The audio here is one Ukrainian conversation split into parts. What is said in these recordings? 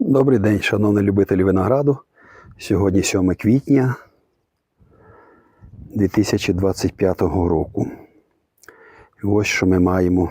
Добрий день, шановні любителі винограду. Сьогодні 7 квітня 2025 року. І ось що ми маємо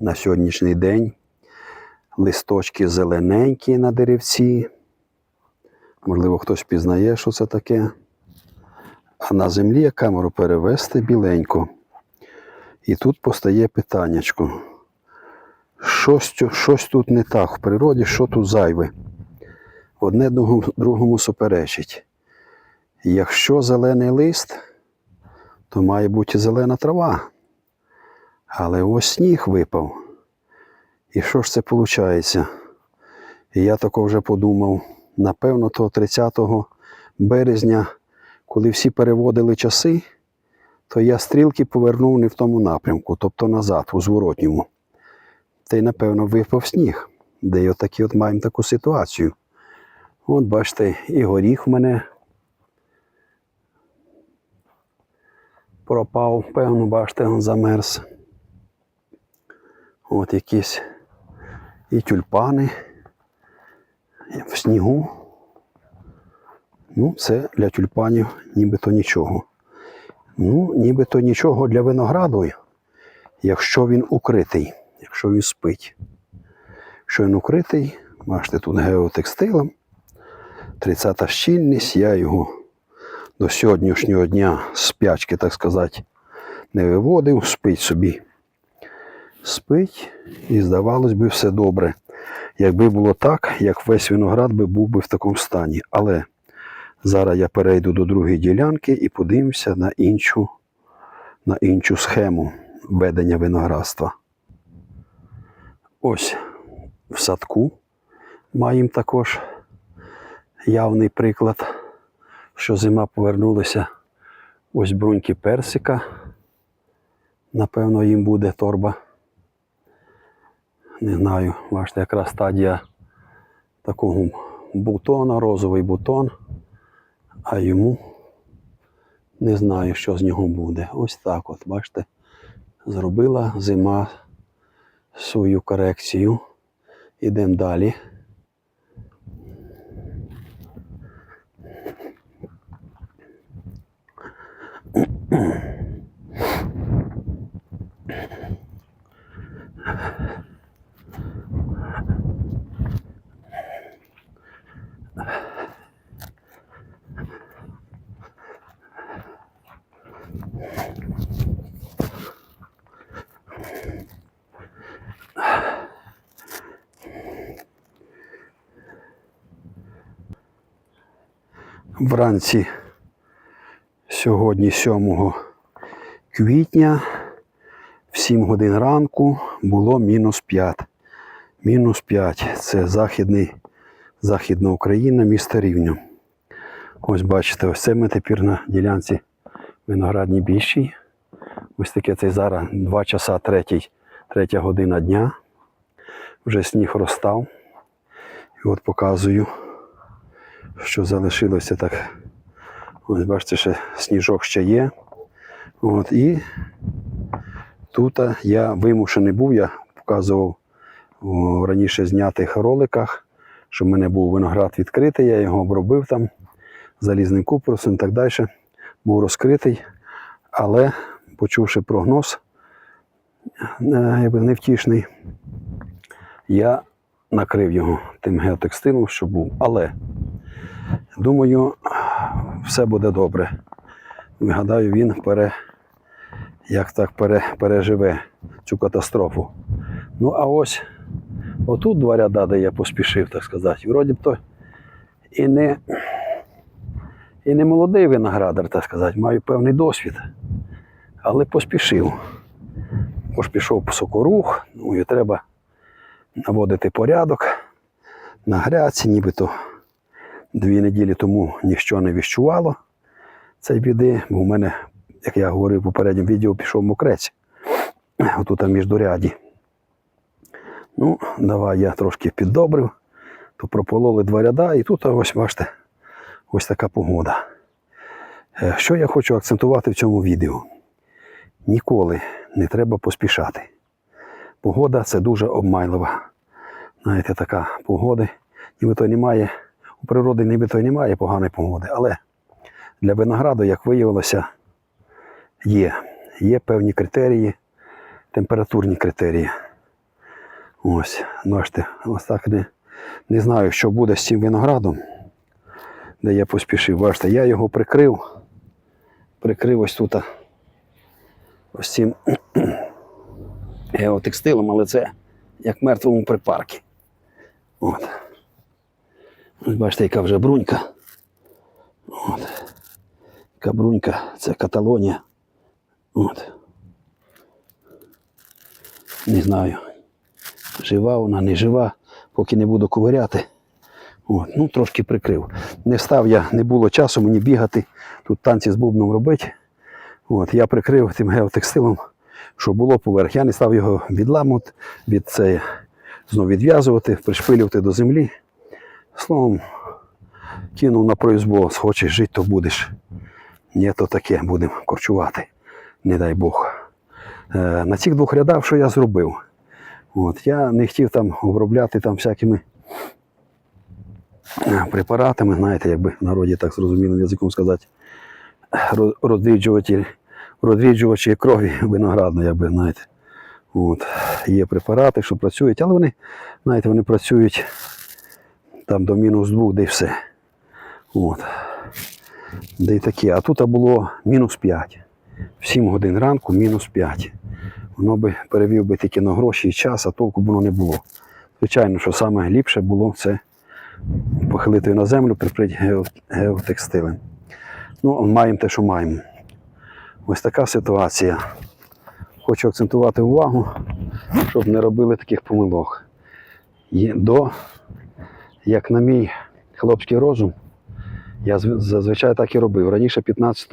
на сьогоднішній день. Листочки зелененькі на деревці. Можливо, хтось пізнає, що це таке. А на землі як камеру перевести біленько. І тут постає питаннячко. Щось, щось тут не так в природі, що тут зайве. Одне другому, суперечить. Якщо зелений лист, то має бути зелена трава. Але ось сніг випав. І що ж це виходить? І я тако вже подумав, напевно, то 30 березня, коли всі переводили часи, то я стрілки повернув не в тому напрямку, тобто назад, у зворотньому. Та й, напевно, випав сніг, де й отакі от маємо таку ситуацію. От бачите, і горіх в мене пропав, певно, бачите, він замерз. От якісь і тюльпани в снігу. Ну, це для тюльпанів нібито нічого. Ну, нібито нічого для винограду, якщо він укритий, якщо він спить. Якщо він укритий, бачите, тут геотекстилем, 30-та щільність, я його до сьогоднішнього дня спячки, так сказати, не виводив, спить собі. Спить і здавалось би все добре. Якби було так, як весь виноград би був би в такому стані. Але зараз я перейду до другої ділянки і подивимося на іншу, на іншу схему ведення виноградства. Ось в садку маємо також явний приклад, що зима повернулася. Ось бруньки персика. Напевно, їм буде торба. Не знаю, бачите, якраз стадія такого бутона, розовий бутон, а йому не знаю, що з нього буде. Ось так от, бачите, зробила зима свою корекцію. Йдемо далі. Вранці сьогодні 7 квітня в 7 годин ранку було мінус 5. Мінус 5 це західний, Західна Україна, місто Рівню. Ось бачите, ось це ми тепер на ділянці виноградній більшій. Ось таке це зараз 2 часа 3, 3 година дня. Вже сніг розстав. І от показую, що залишилося так. Ось бачите, ще сніжок ще є. От, і тут я вимушений був, я показував у раніше знятих роликах, що в мене був виноград відкритий, я його обробив там залізним купоросом і так далі. Був розкритий, але почувши прогноз е, якби невтішний, я накрив його тим геотекстилом, що був. Але думаю, все буде добре. Гадаю, він пере, як так пере, переживе цю катастрофу. Ну, а ось отут два ряда, де я поспішив, так сказати. Вроді б то і не, і не молодий виноградар, так сказати, маю певний досвід. Але поспішив. Бо ж пішов сокорух, ну і треба наводити порядок на гряці, нібито дві неділі тому ніщо не віщувало цієї біди, бо в мене, як я говорив в попередньому відео, пішов мокрець. Отут там міждуряді. Ну, давай я трошки піддобрив, то пропололи два ряда, і тут ось бачите, ось така погода. Е, Що я хочу акцентувати в цьому відео? Ніколи не треба поспішати. Погода це дуже обмайлива. Знаєте, така погода. нібито немає, у природи нібито й немає поганої погоди, але для винограду, як виявилося, є. Є певні критерії, температурні критерії. Ось, бачите, ось так не, не знаю, що буде з цим виноградом, де я поспішив. Бачите, я його прикрив, прикрив ось тут ось цим геотекстилом, але це як мертвому припарки. От. Бачите, яка вже брунька. От. Яка брунька, це Каталонія. От. Не знаю, жива вона, не жива, поки не буду ковиряти. От. Ну, трошки прикрив. Не став я, не було часу мені бігати, тут танці з бубном робити. От. Я прикрив тим геотекстилом, що було поверх. Я не став його відламувати, від це, знову відв'язувати, пришпилювати до землі. Словом, кинув на произвол, хочеш жити, то будеш. Ні, то таке, будемо корчувати, не дай Бог. Е, на цих двох рядах, що я зробив? От, я не хотів там обробляти там всякими е, препаратами, знаєте, якби в народі так зрозумілим язиком сказати, розріджувачі, розріджувачі крові виноградної, якби, знаєте. От, є препарати, що працюють, але вони, знаєте, вони працюють там до мінус двох, де й все. От. Де й таке. А тут було мінус 5. В 7 годин ранку мінус 5. Воно би перевів би тільки на гроші і час, а толку б воно не було. Звичайно, що саме ліпше було це похилити на землю, прикрити гео, геотекстилем. Ну, маємо те, що маємо. Ось така ситуація. Хочу акцентувати увагу, щоб не робили таких помилок. До, як на мій хлопський розум, я зазвичай так і робив. Раніше 15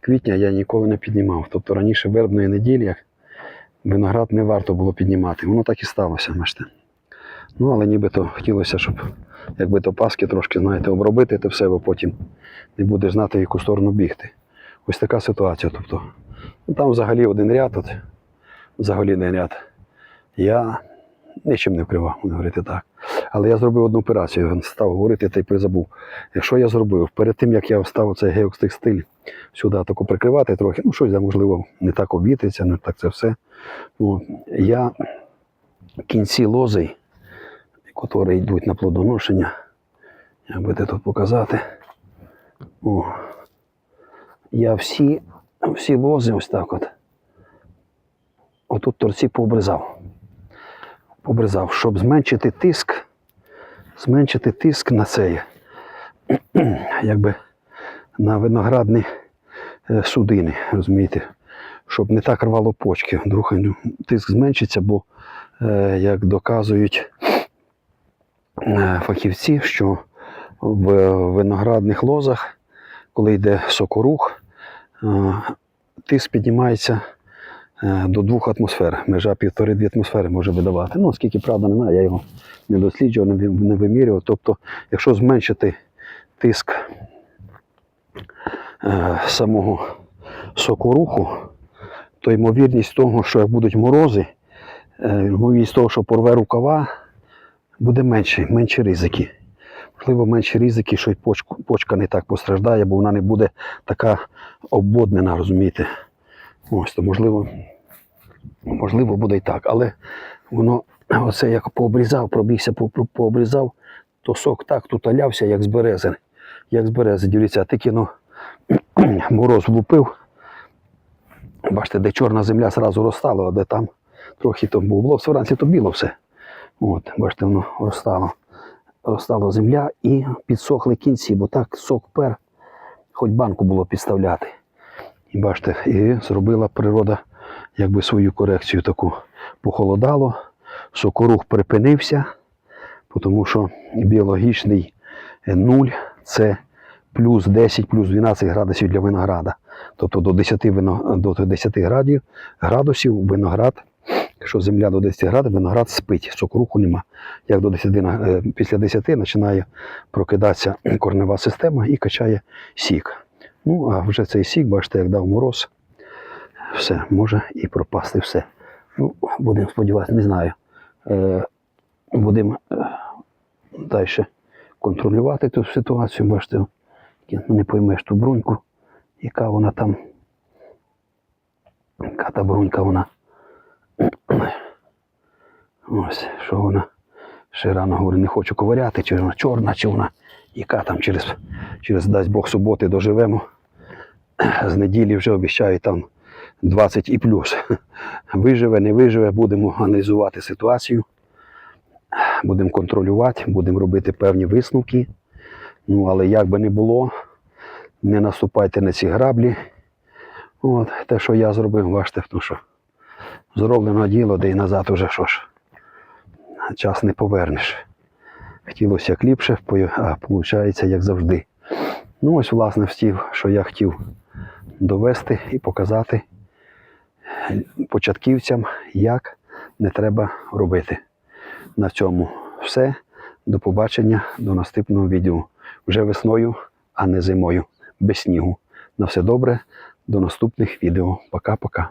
квітня я ніколи не піднімав. Тобто раніше вербної неділі виноград не варто було піднімати. Воно так і сталося, бачите. Ну, але нібито хотілося, щоб якби то паски трошки, знаєте, обробити те все, бо потім не будеш знати, в яку сторону бігти. Ось така ситуація. Тобто, ну, там взагалі один ряд, от, взагалі один ряд. Я нічим не вкривав, можна говорити так. Але я зробив одну операцію, став говорити та й призабув. Якщо я зробив, перед тим як я став цей геокстекстиль сюди тако прикривати трохи, ну щось, можливо, не так обвітиться, не так це все. От, я кінці лози, які йдуть на плодоношення, як би тут показати. О, я всі, всі лози ось так от. Отут торці пообрізав. Пообрізав, щоб зменшити тиск, зменшити тиск на цей, якби на виноградні е, судини, розумієте, щоб не так рвало почки. Друг, ну, тиск зменшиться, бо, е, як доказують е, фахівці, що в виноградних лозах, коли йде сокорух, е, тиск піднімається е, до двох атмосфер. Межа півтори-дві атмосфери може видавати. Ну, скільки правда не знаю, я його не досліджував, не вимірював. Тобто, якщо зменшити тиск е, самого сокоруху, то ймовірність того, що як будуть морози, е, ймовірність того, що порве рукава, буде менше, менше ризики. Можливо, менше ризики, що й почку, почка не так постраждає, бо вона не буде така обводнена, розумієте. Ось, то можливо, можливо, буде і так. Але воно оце як пообрізав, пробігся, по- по- пообрізав, то сок так тут алявся, як з берези. Як з берези, дивіться, тільки ну, мороз влупив. Бачите, де чорна земля зразу розстала, а де там трохи то було. Вранці то біло все. От, бачите, воно розстало. Розстала земля і підсохли кінці, бо так сок пер, хоч банку було підставляти. І бачите, і зробила природа якби свою корекцію таку. Похолодало, сокорух припинився, тому що біологічний нуль це плюс 10, плюс 12 градусів для винограда. Тобто до 10, вино, до 10 градів, градусів виноград, якщо земля до 10 градусів, виноград спить, сокоруху нема. Як до 10, е, після 10 починає прокидатися корнева система і качає сік. Ну, а вже цей сік, бачите, як дав мороз, все, може і пропасти все. Ну, будемо сподіватися, не знаю. Е, будемо е, далі контролювати ту ситуацію. Бачите, не поймеш ту бруньку, яка вона там. Яка та брунька вона. Ось, що вона. Ще рано говорю, не хочу ковиряти, чи вона чорна, чи вона, яка там через, через дасть Бог суботи доживемо. З неділі вже обіцяють там 20 і плюс. Виживе, не виживе, будемо аналізувати ситуацію, будемо контролювати, будемо робити певні висновки. Ну, але як би не було, не наступайте на ці граблі. От, те, що я зробив, бачите, ну що зроблено діло, де і назад уже що ж. Час не повернеш. Хотілося як ліпше, а виходить, як завжди. Ну, ось, власне, встів, що я хотів довести і показати початківцям, як не треба робити. На цьому все. До побачення, до наступного відео. Вже весною, а не зимою, без снігу. На все добре, до наступних відео. Пока-пока.